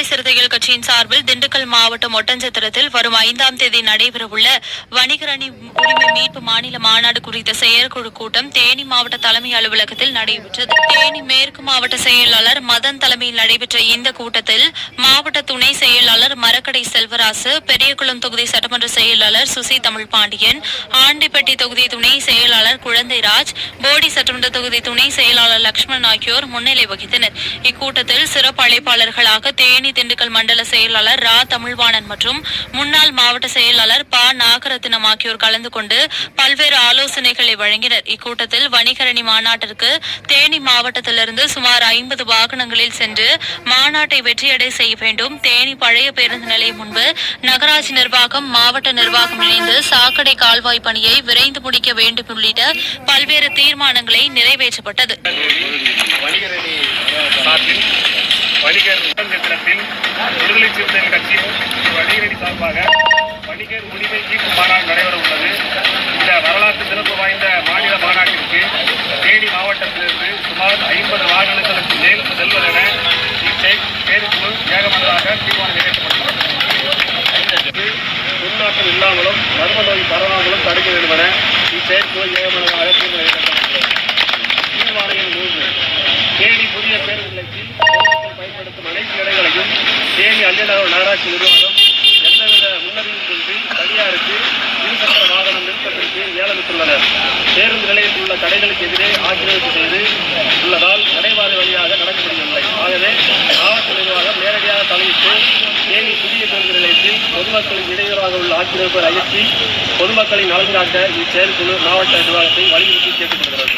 விடுதலை சிறுத்தைகள் கட்சியின் சார்பில் திண்டுக்கல் மாவட்டம் ஒட்டஞ்சத்திரத்தில் வரும் ஐந்தாம் தேதி நடைபெறவுள்ள வணிகரணி உரிமை மீட்பு மாநில மாநாடு குறித்த செயற்குழு கூட்டம் தேனி மாவட்ட தலைமை அலுவலகத்தில் நடைபெற்றது. தேனி மேற்கு மாவட்ட செயலாளர் மதன் தலைமையில் நடைபெற்ற இந்த கூட்டத்தில் மாவட்ட துணை செயலாளர் மரக்கடை செல்வராசு பெரியகுளம் தொகுதி சட்டமன்ற செயலாளர் சுசி தமிழ் பாண்டியன் ஆண்டிப்பட்டி தொகுதி துணை செயலாளர் குழந்தைராஜ் போடி சட்டமன்ற தொகுதி துணை செயலாளர் லட்சுமணன் ஆகியோர் முன்னிலை வகித்தனர். இக்கூட்டத்தில் சிறப்பு அழைப்பாளர்களாக தேனி திண்டுக்கல் மண்டல செயலாளர் ரா தமிழ்வாணன் மற்றும் முன்னாள் மாவட்ட செயலாளர் ப நாகரத்தினம் ஆகியோர் கலந்து கொண்டு பல்வேறு ஆலோசனைகளை வழங்கினர். இக்கூட்டத்தில் வணிகரணி மாநாட்டிற்கு தேனி மாவட்டத்திலிருந்து சுமார் ஐம்பது வாகனங்களில் சென்று மாநாட்டை வெற்றியடை செய்ய வேண்டும். தேனி பழைய பேருந்து நிலையம் முன்பு நகராட்சி நிர்வாகம் மாவட்ட நிர்வாகம் இணைந்து சாக்கடை கால்வாய் பணியை விரைந்து முடிக்க வேண்டும் உள்ளிட்ட பல்வேறு தீர்மானங்கள் நிறைவேற்றப்பட்டது வணிகரணி சார்பில் வணிகர் உடன்சத்திரத்தில் விடுதலை சிறுத்தைகள் கட்சியின் வணிகரணி சார்பாக வணிகர் உரிமை மீட்பு மாநாடு நடைபெற உள்ளது இந்த வரலாற்று சிறப்பு வாய்ந்த மாநில மாநாட்டிற்கு தேனி மாவட்டத்திலிருந்து சுமார் ஐம்பது வாகனங்களுக்கு மேல் செல்வதென இச்செயற்குழு ஏகமனதாக தீர்மானம் நிறைவேற்றப்பட்டுள்ளது துர்நாற்றம் இல்லாமலும் மர்ம நோய் பரவாமலும் தடுக்க வேண்டும் என இச்செயற்குழு ஏகமனதாக தீர்மானம் நிறைவேற்றப்பட்டுள்ளது தீர்மானங்கள் மூன்று தேனி புதிய பேருந்து நிலையத்தில் பொதுமக்கள் பயன்படுத்தும் அனைத்து இடங்களையும் தேனி அள்ளிநகர் நகராட்சி நிர்வாகம் எந்தவித முன்னறிவிப்பின்றி தனியாருக்கு இருசக்கர வாகனம் நிறுத்தத்திற்கு ஏலமிட்டுள்ளனர். பேருந்து நிலையத்தில் உள்ள கடைகளுக்கு எதிரே ஆக்கிரமிப்பு செய்து உள்ளதால் நடைபாதை வழியாக நடக்க முடியவில்லை ஆகவே மாவட்ட நிர்வாகம் நேரடியாக தலையிட்டு தேனி புதிய பேருந்து நிலையத்தில் பொதுமக்களின் இடையூறாக உள்ள ஆக்கிரமிப்பை அகற்றி பொதுமக்களின் நலன் காக்க இச்செயற்குழு மாவட்ட நிர்வாகத்தை வலியுறுத்தி கேட்டுக்கொள்கிறது